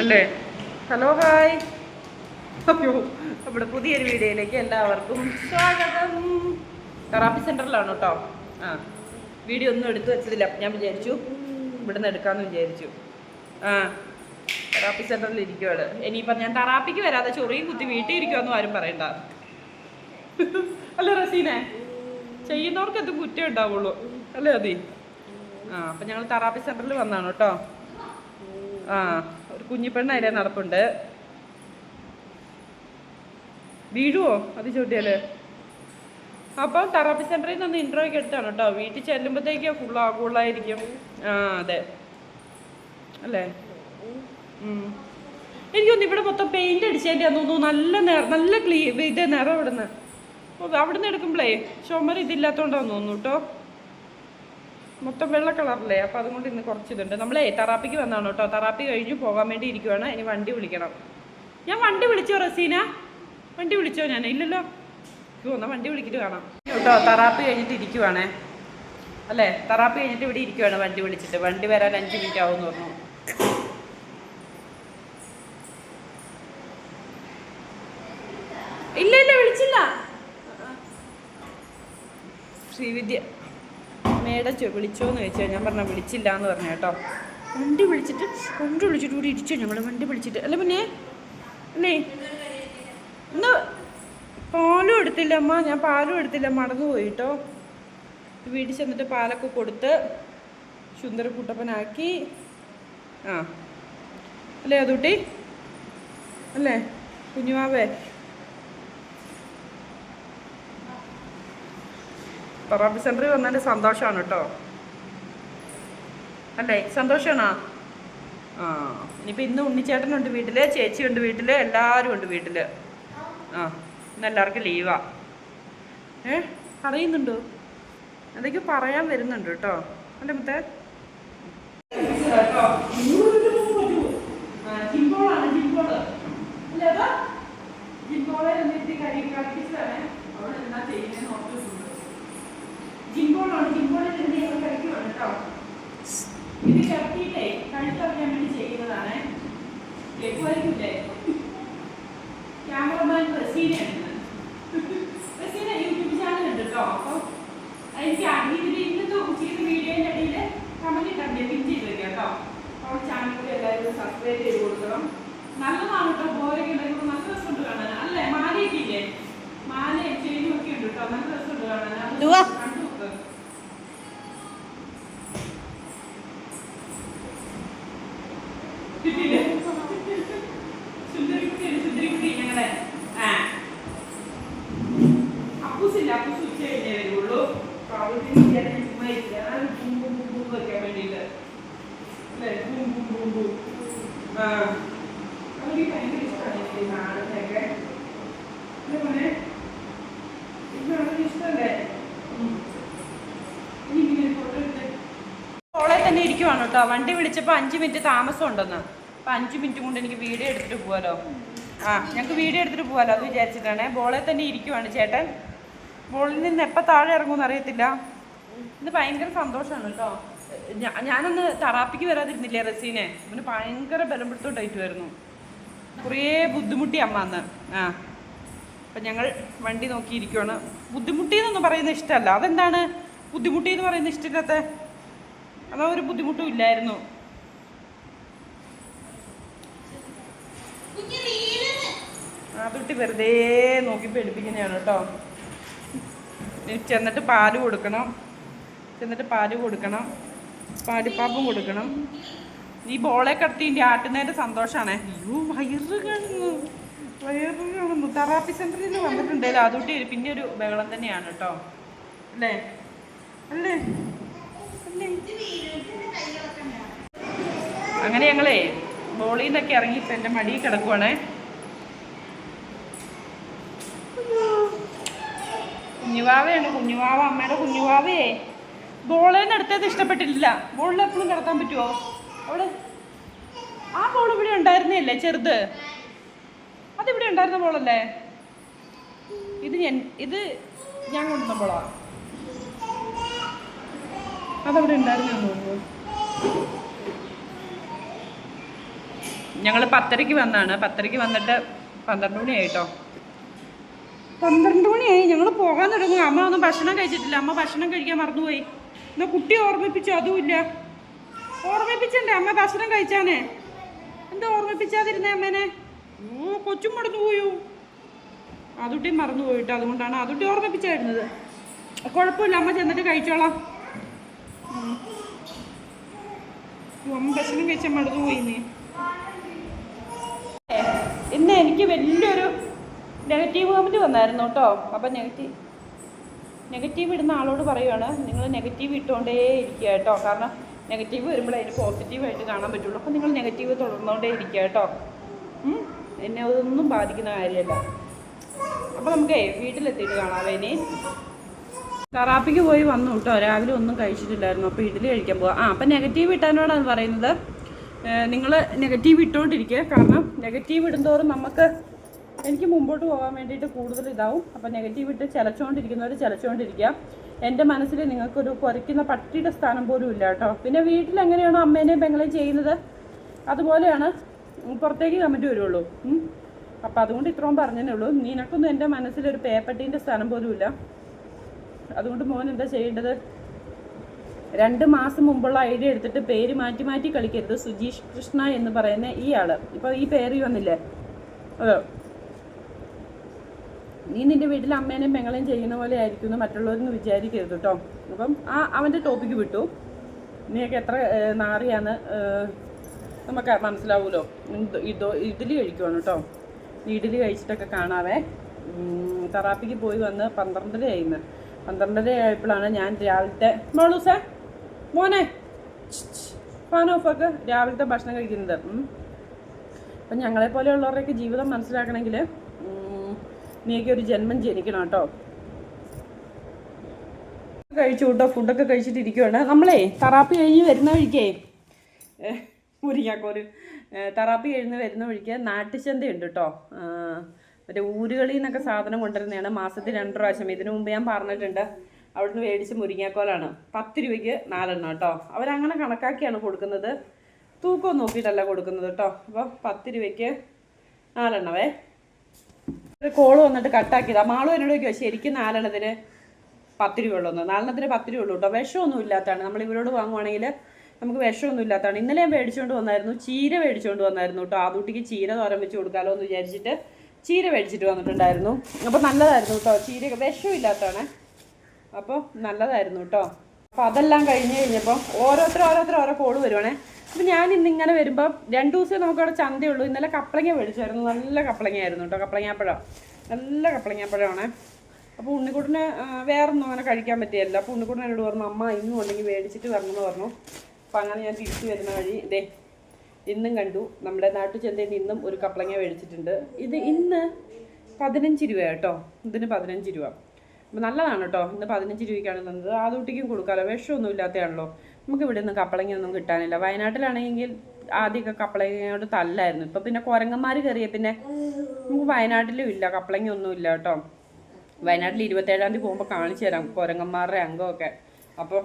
അല്ലേ? Hello hi അയ്യോ നമ്മുടെ പുതിയൊരു വീഡിയോയിലേക്ക് എല്ലാവർക്കും സ്വാഗതം. തെറാപ്പി സെന്ററിലാണ് കേട്ടോ ആ വീഡിയോ ഒന്നും എടുത്തു വെച്ചതില്ല. ഞാൻ വിചാരിച്ചു ഇവിടുന്ന് എടുക്കാമെന്ന് വിചാരിച്ചു. ആ തെറാപ്പി സെന്ററിൽ ഇരിക്കുവാണ്. ഇനിയിപ്പം ഞാൻ തെറാപ്പിക്ക് വരാതെ ചൊറിയും കുത്തി വീട്ടിൽ ഇരിക്കുമെന്നും ആരും പറയണ്ട. അല്ല റസീനെ? ചെയ്യുന്നവർക്ക് എന്തും കുറ്റം ഉണ്ടാവുള്ളൂ. അല്ലേ അതി? ആ അപ്പം ഞങ്ങൾ തെറാപ്പി സെന്ററിൽ വന്നാണ് കേട്ടോ ആ. കുഞ്ഞിപ്പെണ്ണ അതിലെ നടപ്പുണ്ട്. വീഴുവോ? അത് ചോട്ടിയാൽ അപ്പം തെറാപ്പി സെന്ററിൽ നിന്ന് ഒക്കെ എടുത്താണ് കേട്ടോ. വീട്ടിൽ ചെല്ലുമ്പോഴത്തേക്ക് ഫുൾ ആകുള്ളായിരിക്കും ആ അതെ. അല്ലേ. എനിക്കൊന്ന് ഇവിടെ മൊത്തം പെയിന്റ് അടിച്ചതിന്റെ തോന്നുന്നു നല്ല നിറ നല്ല ക്ലീ ഇത് നിറം ഇവിടുന്ന്. അവിടുന്ന് എടുക്കുമ്പോഴേ ചുമർ ഇതില്ലാത്തോണ്ടാന്ന് തോന്നുന്നു കേട്ടോ. മൊത്തം വെള്ള കളറല്ലേ അപ്പം അതുകൊണ്ട് ഇന്ന് കുറച്ചിതുണ്ട്. നമ്മളേ തെറാപ്പിക്ക് വന്നാണ് കേട്ടോ. തറാപ്പി കഴിഞ്ഞ് പോകാൻ വേണ്ടി ഇരിക്കുവാണ്. ഇനി വണ്ടി വിളിക്കണം. ഞാൻ വണ്ടി വിളിച്ചോ റസീന? വണ്ടി വിളിച്ചോ ഞാൻ? ഇല്ലല്ലോ. അയ്യോ വണ്ടി വിളിച്ചിട്ട് കാണാം. കേട്ടോ തെറാപ്പി കഴിഞ്ഞിട്ട് ഇരിക്കുവാണേ. അല്ലേ? തെറാപ്പി കഴിഞ്ഞിട്ട് ഇവിടെ ഇരിക്കുവാണ് വണ്ടി വിളിച്ചിട്ട്. വണ്ടി വരാൻ അഞ്ച് മിനിറ്റ് ആവുമെന്ന് പറഞ്ഞു. ഇല്ല ഇല്ല വിളിച്ചില്ല. ശ്രീവിദ്യ മേഡം വിളിച്ചോ വിളിച്ചോന്ന് ചോദിച്ചാൽ ഞാൻ പറഞ്ഞ വിളിച്ചില്ല എന്ന് പറഞ്ഞു കേട്ടോ. വണ്ടി വിളിച്ചിട്ട് വണ്ടി വിളിച്ചിട്ട് കൂടി ഇരിച്ചു ഞങ്ങൾ വണ്ടി വിളിച്ചിട്ട്. അല്ല പിന്നെ അല്ലേ ഇന്ന് പാലും എടുത്തില്ല അമ്മ. ഞാൻ പാലും എടുത്തില്ല. മടങ്ങു പോയി കേട്ടോ. വീട്ടിൽ ചെന്നിട്ട് പാലൊക്കെ കൊടുത്ത് സുന്ദര കുട്ടപ്പനാക്കി. ആ. അല്ലേ അതുട്ടി? അല്ലേ കുഞ്ഞുമാവേ? തെറാപ്പി സെന്ററിൽ വന്നതിന്റെ സന്തോഷമാണ് കേട്ടോ. അല്ലേ? സന്തോഷമാണോ ആ ഇനിയിപ്പോൾ ഇന്ന് ഉണ്ണിച്ചേട്ടനുണ്ട് വീട്ടിൽ ചേച്ചിയുണ്ട് വീട്ടിൽ എല്ലാവരും ഉണ്ട് വീട്ടിൽ ആ ഇന്ന് എല്ലാവർക്കും ലീവാ. ഏ അറിയുന്നുണ്ടോ എന്തൊക്കെയോ പറയാൻ വരുന്നുണ്ട് കേട്ടോ. അല്ലേ മുത്തേ? ജിംബോളാണ് ജിംബോൾ. ജിംബോളെ എന്നിട്ട് കരി കളിപ്പിച്ചതാണ് അവിടെ എന്താ ചെയ്യുന്നതെന്ന് ഓർത്തിട്ടുണ്ട് ജിംബോളാണ് ജിംബോളിൽ നിന്ന് ഞങ്ങൾ കളിക്കുവാണ് കേട്ടോ. ഇത് കിടത്തിയിട്ടേ കഴുത്തറിയാൻ വേണ്ടി ചെയ്യുന്നതാണ് ലഘുവായിരിക്കില്ലേ? ക്യാമറമാൻ റസീനയാണ് റസീന യൂട്യൂബ് ചാനൽ ഉണ്ട് കേട്ടോ. അപ്പോൾ എനിക്ക് ഇതിൽ ഇന്നത്തെ ഉച്ചയ്ക്ക് വീഡിയോന്റെ ഇടയിൽ കമന്റ് ഇട്ടേ പിൻ ചെയ്ത് വെക്കാം കേട്ടോ. അപ്പോൾ ചാനൽ കൂടി എല്ലാവരും സബ്സ്ക്രൈബ് ചെയ്ത് കൊടുക്കണം. നല്ലതാണ് കേട്ടോ. ബോറൊക്കെ ഉണ്ടെങ്കിൽ നല്ല രസമുണ്ട് കാണാൻ. അല്ലേ? മാലയൊക്കെ ഇല്ലേ? മാലയും ചെയിനും ഒക്കെ ഉണ്ട് കേട്ടോ. നല്ല രസമുണ്ട് കാണാൻ അത് ദുവാ. കണ്ടു നോക്ക് കിട്ടിയില്ലേ? സുന്ദരിക്കുട്ടിയാണ്, സുന്ദരിക്കുട്ടി ഞങ്ങളുടെ. ആ. അപ്പൂസില്ല, അപ്പൂസ് ഉച്ച കഴിഞ്ഞേ വരുള്ളൂ. അപ്പൊ അവൾക്ക് ഇരിക്കാൻ ചുമ്മാ ഇരിക്കുക. ആ ബൂം ബൂം ബൂം ബൂം വെക്കാൻ വേണ്ടിയിട്ട്. അല്ലേ? Boom boom boom boom. ആ. അവൾക്ക് ഭയങ്കര ഇഷ്ടമാണ് ഈ നാടകമൊക്കെ. അല്ലേ മോനെ? ഇത് അവൾക്ക് ഇഷ്ടമല്ലേ? കോളേജിൽ തന്നെ ഇരിക്കുവാണ് കേട്ടോ. വണ്ടി വിളിച്ചപ്പോൾ അഞ്ച് മിനിറ്റ് താമസം ഉണ്ടെന്ന്. അപ്പം അഞ്ച് മിനിറ്റ് കൊണ്ട് എനിക്ക് വീഡിയോ എടുത്തിട്ട് പോവാലോ. ആ ഞങ്ങൾക്ക് വീഡിയോ എടുത്തിട്ട് പോകാലോ അത് വിചാരിച്ചിട്ടാണേ. ബോളെ തന്നെ ഇരിക്കുവാണ് ചേട്ടൻ. ബോളിൽ നിന്ന് എപ്പോൾ താഴെ ഇറങ്ങുമെന്ന് അറിയത്തില്ല. ഇത് ഭയങ്കര സന്തോഷമാണ് കേട്ടോ. ഞാനൊന്ന് തറാപ്പിക്ക് വരാതിരുന്നില്ല റസീനെ? അവന് ഭയങ്കര ബലം പിടുത്തോട്ടായിട്ടുമായിരുന്നു കുറേ ബുദ്ധിമുട്ടി അമ്മ അന്ന് ആ. അപ്പം ഞങ്ങൾ വണ്ടി നോക്കിയിരിക്കുവാണ്. ബുദ്ധിമുട്ടി എന്നൊന്നും പറയുന്ന ഇഷ്ടമല്ല അതെന്താണ്? ബുദ്ധിമുട്ടി എന്ന് പറയുന്ന ഇഷ്ടമില്ലാത്ത അതാ ഒരു ബുദ്ധിമുട്ടും ഇല്ലായിരുന്നു. ആ തൊട്ടി വെറുതെ നോക്കി പേടിപ്പിക്കുന്നതാണ് കേട്ടോ. ചെന്നിട്ട് പാൽ കൊടുക്കണം. ചെന്നിട്ട് പാൽ കൊടുക്കണം. പാലിപ്പാപ്പും കൊടുക്കണം. ഈ ബോളെ കടത്തിന്റെ ആട്ടുന്നതിന്റെ സന്തോഷമാണേ അയ്യോ വയറ് കാണുന്നു വയറ് കാണുന്നു തെറാപ്പി സെന്ററിൽ വന്നിട്ടുണ്ടല്ലോ അതുകൊണ്ട് പിന്നെ ഒരു ബഹളം തന്നെയാണ് കേട്ടോ. അല്ലേ? അല്ലേ? അങ്ങനെ ഞങ്ങളേ ബോളിൽ നിന്നൊക്കെ ഇറങ്ങി ഇപ്പം എന്റെ മടിയിൽ കിടക്കുവാണേ. കുഞ്ഞുവാവയാണ് കുഞ്ഞുവാവ അമ്മയുടെ കുഞ്ഞുവാവേ ബോളേന്ന് എടുത്തത് ഇഷ്ടപ്പെട്ടിട്ടില്ല. ബോളിൽ എപ്പോഴും കിടത്താൻ പറ്റുമോ അവിടെ ആ ബോൾ ഇവിടെ ഉണ്ടായിരുന്നില്ലേ ചെറുത്? അതിവിടെ ഉണ്ടായിരുന്ന ബോളല്ലേ? ഇത് ഞാൻ ഇത് ഞാൻ കൊണ്ടുവന്ന ബോളാ. അതവിടെ ഉണ്ടായിരുന്നു ഞങ്ങൾ പത്തരയ്ക്ക് വന്നാണ്. പത്തരയ്ക്ക് വന്നിട്ട് പന്ത്രണ്ട് മണിയായി കേട്ടോ പന്ത്രണ്ട് മണിയായി. ഞങ്ങൾ പോകാൻ തുടങ്ങും. അമ്മ ഒന്നും ഭക്ഷണം കഴിച്ചിട്ടില്ല. അമ്മ ഭക്ഷണം കഴിക്കാൻ മറന്നുപോയി. എന്നാ കുട്ടി ഓർമ്മിപ്പിച്ചോ അതുമില്ല. ഓർമ്മിപ്പിച്ചണ്ടേ അമ്മ ഭക്ഷണം കഴിച്ചാനേ? എന്താ ഓർമ്മിപ്പിച്ചാതിരുന്നേ അമ്മേനെ? ഓ കൊച്ചും മടന്നു പോയോ? അതുട്ടി മറന്നു പോയിട്ട് അതുകൊണ്ടാണ് അതുട്ടി ഓർമ്മിപ്പിച്ചായിരുന്നത്. കുഴപ്പമില്ല അമ്മ ചെന്നിട്ട് കഴിച്ചോളാം. അമ്മ ഭക്ഷണം കഴിച്ചാൽ മടന്നു പോയി നീ ഇന്ന് എനിക്ക് വലിയൊരു നെഗറ്റീവ് കമന്റ് വന്നായിരുന്നു കേട്ടോ. അപ്പം നെഗറ്റീവ് നെഗറ്റീവ് ഇടുന്ന ആളോട് പറയുകയാണ് നിങ്ങൾ നെഗറ്റീവ് ഇട്ടുകൊണ്ടേ ഇരിക്കുക കേട്ടോ. കാരണം നെഗറ്റീവ് വരുമ്പോൾ അതിന് പോസിറ്റീവായിട്ട് കാണാൻ പറ്റുള്ളൂ. അപ്പം നിങ്ങൾ നെഗറ്റീവ് തുടർന്നുകൊണ്ടേ ഇരിക്കുക കേട്ടോ. എന്നെ അതൊന്നും ബാധിക്കുന്ന കാര്യമല്ല. അപ്പോൾ നമുക്കേ വീട്ടിലെത്തിയിട്ട് കാണാവേ ഇനി. തെറാപ്പിക്ക് പോയി വന്നു കേട്ടോ. രാവിലെ ഒന്നും കഴിച്ചിട്ടില്ലായിരുന്നു. അപ്പോൾ ഇഡ്ഡലി കഴിക്കാൻ പോവാം. ആ അപ്പം നെഗറ്റീവ് ഇട്ടാനോടാണ് പറയുന്നത്. നിങ്ങൾ നെഗറ്റീവ് ഇട്ടുകൊണ്ടിരിക്കുക. കാരണം നെഗറ്റീവ് ഇടുന്തോറും നമുക്ക് എനിക്ക് മുമ്പോട്ട് പോകാൻ വേണ്ടിയിട്ട് കൂടുതൽ ഇതാവും. അപ്പം നെഗറ്റീവ് ഇട്ട് ചിലച്ചുകൊണ്ടിരിക്കുന്നവർ ചിലച്ചുകൊണ്ടിരിക്കുക എന്റെ മനസ്സിൽ നിങ്ങൾക്കൊരു കുറയ്ക്കുന്ന പട്ടിയുടെ സ്ഥാനം പോലും ഇല്ല കേട്ടോ. പിന്നെ വീട്ടിൽ എങ്ങനെയാണോ അമ്മേനെയും പെങ്ങളെയും ചെയ്യുന്നത്? അതുപോലെയാണ് പുറത്തേക്ക് കമന്റ് വരുള്ളൂ. അപ്പം അതുകൊണ്ട് ഇത്രയും പറഞ്ഞതേ ഉള്ളൂ. നിനക്കൊന്നും എന്റെ മനസ്സിലൊരു പേപ്പട്ടീന്റെ സ്ഥാനം പോലും ഇല്ല. അതുകൊണ്ട് മോൻ എന്താ ചെയ്യേണ്ടത്? രണ്ട് മാസം മുമ്പുള്ള ഐഡിയ എടുത്തിട്ട് പേര് മാറ്റി മാറ്റി കളിക്കരുത്. സുജീഷ് കൃഷ്ണ എന്ന് പറയുന്ന ഈ ആൾ. ഇപ്പൊ ഈ പേര് വന്നില്ലേ? അതെ? നീ നിന്റെ വീട്ടിൽ അമ്മേനെയും പെങ്ങളെയും ചെയ്യുന്ന പോലെ ആയിരിക്കും എന്ന് മറ്റുള്ളവരെന്ന് വിചാരിക്കരുത് കേട്ടോ അപ്പം ആ അവന്റെ ടോപ്പിക്ക് വിട്ടു. നീയൊക്കെ എത്ര നാറിയാന്ന് നമുക്ക് മനസ്സിലാവുമല്ലോ ഇത് ഇഡ്ഡലി കഴിക്കുവാണ് കേട്ടോ ഇഡ്ഡലി കഴിച്ചിട്ടൊക്കെ കാണാവേ. തറാപ്പിക്ക് പോയി വന്ന് പന്ത്രണ്ടര ആയിരുന്നു പന്ത്രണ്ടര ആയപ്പോഴാണ് ഞാൻ രാവിലത്തെ മോളൂസേ മോനെ. ഫാൻ ഓഫൊക്കെ രാവിലത്തെ ഭക്ഷണം കഴിക്കുന്നത്. അപ്പം ഞങ്ങളെ പോലെയുള്ളവരുടെയൊക്കെ ജീവിതം മനസ്സിലാക്കണമെങ്കിൽ നീയൊക്കെ ഒരു ജന്മം ജനിക്കണം കേട്ടോ. കഴിച്ചു കേട്ടോ ഫുഡൊക്കെ കഴിച്ചിട്ട് ഇരിക്കുവാണ്. നമ്മളേ തെറാപ്പി കഴിഞ്ഞ് വരുന്ന വഴിക്കേ മുരിങ്ങാക്കോര് തെറാപ്പി കഴിഞ്ഞ് വരുന്ന വഴിക്ക് നാട്ടുചന്തയുണ്ട് കേട്ടോ. മറ്റേ ഊരുകളിൽ നിന്നൊക്കെ സാധനം കൊണ്ടുവരുന്നതാണ്. മാസത്തിൽ രണ്ട് പ്രാവശ്യം. ഇതിനു മുമ്പ് ഞാൻ പറഞ്ഞിട്ടുണ്ട്. അവിടുന്ന് മേടിച്ച് മുരിങ്ങാക്കോലാണ്. പത്ത് രൂപയ്ക്ക് നാലെണ്ണം കേട്ടോ. അവരങ്ങനെ കണക്കാക്കിയാണ് കൊടുക്കുന്നത്. തൂക്കം നോക്കിയിട്ടല്ല കൊടുക്കുന്നത് കേട്ടോ. അപ്പോൾ പത്ത് രൂപയ്ക്ക് നാലെണ്ണവേ ഒരു കോൾ വന്നിട്ട് കട്ടാക്കിയതാ മാളു എന്നോട് ശരിക്കും നാലെണ്ണത്തിന് പത്ത് രൂപ ഉള്ളൂ നാലെണ്ണത്തിന് പത്ത് രൂപ ഉള്ളൂ കേട്ടോ വിഷമൊന്നും ഇല്ലാത്തതാണ്. നമ്മൾ ഇവരോട് വാങ്ങുവാണെങ്കിൽ നമുക്ക് വിഷമൊന്നും ഇല്ലാത്തതാണ്. ഇന്നലെ മേടിച്ചുകൊണ്ട് വന്നായിരുന്നു. ചീര മേടിച്ചുകൊണ്ട് വന്നായിരുന്നു കേട്ടോ ആദൂട്ടിക്ക് ചീര തോരം വെച്ച് കൊടുക്കാമല്ലോ എന്ന് വിചാരിച്ചിട്ട് ചീര മേടിച്ചിട്ട് വന്നിട്ടുണ്ടായിരുന്നു. അപ്പോൾ നല്ലതായിരുന്നു കേട്ടോ ചീര വിഷമില്ലാത്തതാണ് അപ്പോൾ നല്ലതായിരുന്നു കേട്ടോ അപ്പോൾ അതെല്ലാം കഴിഞ്ഞ് കഴിഞ്ഞപ്പോൾ ഓരോരുത്തർ ഓരോരുത്തർ ഓരോ കോൾ വരുവാണേ. അപ്പോൾ ഞാൻ ഇന്ന് ഇങ്ങനെ വരുമ്പോൾ രണ്ട് ദിവസമേ നമുക്കവിടെ ചന്തയുള്ളൂ. ഇന്നലെ കപ്പളങ്ങ മേടിച്ചായിരുന്നു. നല്ല കപ്പളങ്ങയായിരുന്നു കേട്ടോ. കപ്പളങ്ങാപ്പഴം നല്ല കപ്പളങ്ങാപ്പഴമാണ് അപ്പോൾ ഉണ്ണിക്കുട്ടിന് വേറൊന്നും അങ്ങനെ കഴിക്കാൻ പറ്റിയല്ല. അപ്പോൾ ഉണ്ണിക്കുട്ടൻ എന്നോട് പറഞ്ഞു അമ്മ ഇന്നും ഉണ്ടെങ്കിൽ മേടിച്ചിട്ട് വരണമെന്ന് പറഞ്ഞു. അപ്പം അങ്ങനെ ഞാൻ തിരിച്ചു വരുന്ന വഴി ഇതേ ഇന്നും കണ്ടു. നമ്മുടെ നാട്ടുചന്തയിൽ ചന്തയിൽ ഇന്നും ഒരു കപ്പളങ്ങ മേടിച്ചിട്ടുണ്ട്. ഇത് ഇന്ന് പതിനഞ്ച് രൂപ കേട്ടോ. ഇതിന് പതിനഞ്ച് രൂപ. അപ്പം നല്ലതാണ് കേട്ടോ. ഇന്ന് പതിനഞ്ച് രൂപയ്ക്കാണ് തന്നത്. ആദൂട്ടിക്കും കൊടുക്കാമല്ലോ വിഷമൊന്നും ഇല്ലാത്തതാണല്ലോ. നമുക്ക് ഇവിടെ നിന്ന് കപ്പളങ്ങയൊന്നും കിട്ടാനില്ല. വയനാട്ടിലാണെങ്കിൽ ആദ്യമൊക്കെ കപ്പളങ്ങയോട് തല്ലായിരുന്നു. ഇപ്പം പിന്നെ കുരങ്ങന്മാർ കയറിയ പിന്നെ നമുക്ക് വയനാട്ടിലും ഇല്ല കപ്പളങ്ങയൊന്നും ഇല്ല കേട്ടോ. വയനാട്ടിൽ ഇരുപത്തേഴാം തീയതി പോകുമ്പോൾ കാണിച്ചു തരാം കുരങ്ങന്മാരുടെ അംഗമൊക്കെ. അപ്പോൾ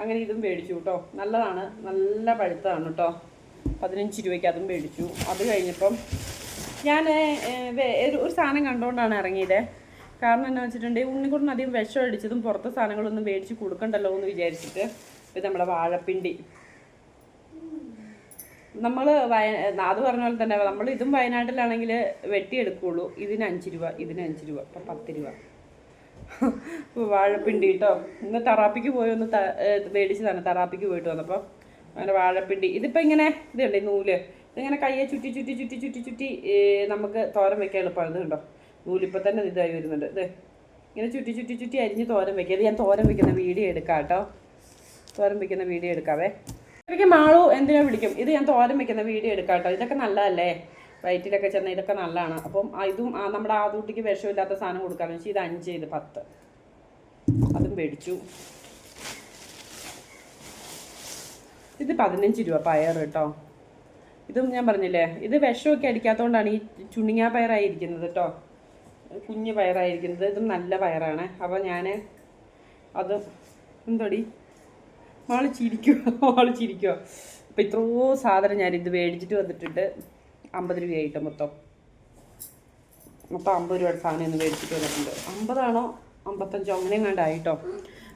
അങ്ങനെ ഇതും മേടിച്ചു കേട്ടോ. നല്ലതാണ് നല്ല പഴുത്തതാണ് കേട്ടോ. പതിനഞ്ച് രൂപയ്ക്ക് അതും മേടിച്ചു. അത് കഴിഞ്ഞപ്പം ഞാൻ ഒരു സാധനം കണ്ടുകൊണ്ടാണ് ഇറങ്ങിയത്. കാരണം എന്നാ വെച്ചിട്ടുണ്ടെങ്കിൽ ഉണ്ണിക്കുട്ടൻ അധികം വിഷം അടിച്ചതും പുറത്തെ സാധനങ്ങളൊന്നും മേടിച്ച് കൊടുക്കണ്ടല്ലോ എന്ന് വിചാരിച്ചിട്ട് ഇത് നമ്മുടെ വാഴപ്പിണ്ടി. നമ്മൾ വയ അത് പറഞ്ഞ പോലെ തന്നെ നമ്മൾ ഇതും വയനാട്ടിലാണെങ്കിൽ വെട്ടിയെടുക്കുകയുള്ളൂ ഇതിന് അഞ്ച് രൂപ ഇതിന് അഞ്ച് രൂപ അപ്പം പത്ത് രൂപ. വാഴപ്പിണ്ടി കേട്ടോ. ഇന്ന് തറാപ്പിക്ക് പോയി ഒന്ന് മേടിച്ച് തന്നെ തറാപ്പിക്ക് പോയിട്ട് വന്നപ്പോൾ അങ്ങനെ വാഴപ്പിണ്ടി. ഇതിപ്പോൾ ഇങ്ങനെ ഇതുണ്ട് നൂൽ? ഇതിങ്ങനെ കയ്യെ ചുറ്റി ചുറ്റി ചുറ്റി ചുറ്റി ചുറ്റി നമുക്ക് തോരൻ വെക്കാൻ എളുപ്പമാണ്. ഇത് കണ്ടോ? നൂലിപ്പോൾ തന്നെ ഇതായി വരുന്നുണ്ട്. ഇത് ഇങ്ങനെ ചുറ്റി ചുറ്റി ചുറ്റി അരിഞ്ഞ് തോരൻ വെക്കുക. ഇത് ഞാൻ തോരൻ വെക്കുന്ന വീഡിയോ എടുക്കാം കേട്ടോ. തോരൻ വയ്ക്കുന്ന വീഡിയോ എടുക്കാവേ? എനിക്ക് മാളു എന്തിനാ പിടിക്കും ഇത് ഞാൻ തോരൻ വയ്ക്കുന്ന വീഡിയോ എടുക്കാം കേട്ടോ ഇതൊക്കെ നല്ലതല്ലേ? വയറ്റിലൊക്കെ ചെന്ന ഇതൊക്കെ നല്ലതാണ്. അപ്പം ഇതും ഇതും ആ നമ്മുടെ ആദൂട്ടിക്ക് വിഷമില്ലാത്ത സാധനം കൊടുക്കാന്ന് വെച്ചാൽ ഇത് അഞ്ച് ഇത് പത്ത്. അതും മേടിച്ചു. ഇത് പതിനഞ്ച് രൂപ പയർ കേട്ടോ. ഇതും ഞാൻ പറഞ്ഞില്ലേ ഇത് വിഷമൊക്കെ അടിക്കാത്തതുകൊണ്ടാണ് ഈ ചുണിങ്ങാ പയറായിരിക്കുന്നത് കേട്ടോ. കുഞ്ഞ് പയറായിരിക്കുന്നത് ഇതും നല്ല പയറാണ്. അപ്പോൾ ഞാൻ അത് എന്തോടി? മാൾ ചിരിക്കുക മാൾ ചിരിക്കുക അപ്പം ഇത്രയോ സാധനം ഞാൻ ഇത് മേടിച്ചിട്ട് വന്നിട്ടുണ്ട്. അമ്പത് രൂപയായിട്ട് മൊത്തം. മൊത്തം അമ്പത് രൂപയുടെ സാധനം ഇന്ന് മേടിച്ചിട്ട് വന്നിട്ടുണ്ട്. അമ്പതാണോ? അമ്പത്തഞ്ചോ? അങ്ങനെ കണ്ടായിട്ടോ.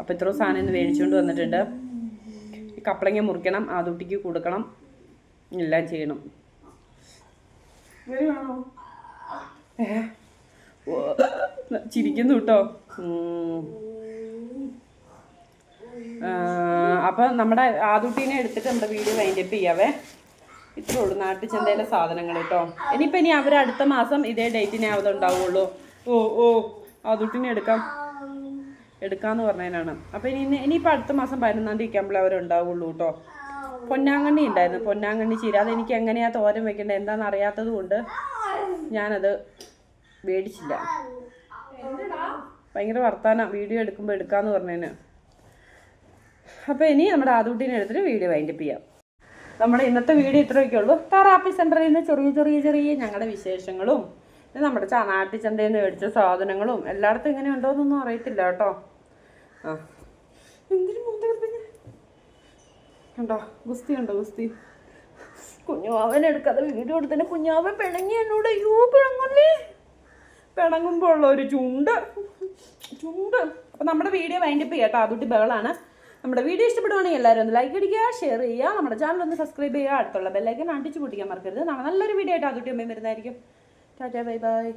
അപ്പോൾ ഇത്രയും സാധനം ഇന്ന് മേടിച്ചുകൊണ്ട് വന്നിട്ടുണ്ട്. ഈ കപ്പളങ്ങ മുറിക്കണം ആദുട്ടിക്ക് കൊടുക്കണം. എല്ലാം ചെയ്യണം. ചിരിക്കുന്നു കേട്ടോ. അപ്പം നമ്മുടെ ആദുട്ടീനെ എടുത്തിട്ട് നമ്മുടെ വീഡിയോ വൈൻഡപ്പ് ചെയ്യാവേ. ഇത്രേ ഉള്ളൂ നാട്ടിൽ ചന്തയിലെ സാധനങ്ങൾ കേട്ടോ. ഇനിയിപ്പോൾ ഇനി അവർ അടുത്ത മാസം ഇതേ ഡേറ്റിനെ അത് ഉണ്ടാവുള്ളൂ. ഓ ഓ ആദുട്ടീനെ എടുക്കാം. എടുക്കാന്ന് പറഞ്ഞതിനാണ്. അപ്പം ഇനി ഇനിയിപ്പോൾ അടുത്ത മാസം പതിനൊന്നാം തീയതി ആകുമ്പോൾ അവരുണ്ടാവുള്ളൂ കേട്ടോ. പൊന്നാങ്കണ്ണി ഉണ്ടായിരുന്നു. പൊന്നാങ്കണ്ണി ചീര. അതെനിക്ക് എങ്ങനെയാ തോരം വെക്കേണ്ടത് എന്താണെന്ന് അറിയാത്തത് കൊണ്ട് ഞാനത് മേടിച്ചില്ല. ഭയങ്കര വർത്താനം. വീഡിയോ എടുക്കുമ്പോൾ എടുക്കാന്ന് പറഞ്ഞതിന് അപ്പോൾ ഇനി നമ്മുടെ ആദൂട്ടിനെ എടുത്തിട്ട് വീഡിയോ വൈൻഡപ്പ് ചെയ്യാം. നമ്മുടെ ഇന്നത്തെ വീഡിയോ ഇത്രയൊക്കെ ഉള്ളൂ. തെറാപ്പി സെന്ററിൽ നിന്ന് ചെറിയ ചെറിയ ചെറിയ ഞങ്ങളുടെ വിശേഷങ്ങളും നമ്മുടെ ചാനാട്ടി ചന്തയിൽ നിന്ന് മേടിച്ച സാധനങ്ങളും എല്ലായിടത്തും ഇങ്ങനെ ഉണ്ടോ എന്നൊന്നും അറിയത്തില്ല കേട്ടോ. ആ. കണ്ടോ? ഗുസ്തി ഉണ്ടോ ഗുസ്തി? കുഞ്ഞാവൻ എടുക്കാതെ വീഡിയോ എടുത്തന്നെ കുഞ്ഞാവൻ പിണങ്ങി എന്നോട് അയ്യോ പിണങ്ങല്ലേ പിണങ്ങുമ്പോൾ ഉള്ള ഒരു ചുണ്ട്. ചുണ്ട്. അപ്പം നമ്മുടെ വീഡിയോ വൈൻഡപ്പ് ചെയ്യാം കേട്ടോ. അതുട്ടി ബേളാണ് നമ്മുടെ വീഡിയോ ഇഷ്ടപ്പെടുവാണെങ്കിൽ എല്ലാവരും ഒന്ന് ലൈക്ക് അടിക്കുക ഷെയർ ചെയ്യുക നമ്മുടെ ചാനൽ ഒന്ന് സബ്സ്ക്രൈബ് ചെയ്യുക അടുത്തുള്ള ബെല്ലൈക്കൻ അടിച്ചു പൊട്ടിക്കാൻ മറക്കരുത്. നല്ലൊരു വീഡിയോ ആയിട്ട് അതുട്ടി അമ്മയും വരുന്നതായിരിക്കും. Tata bye bye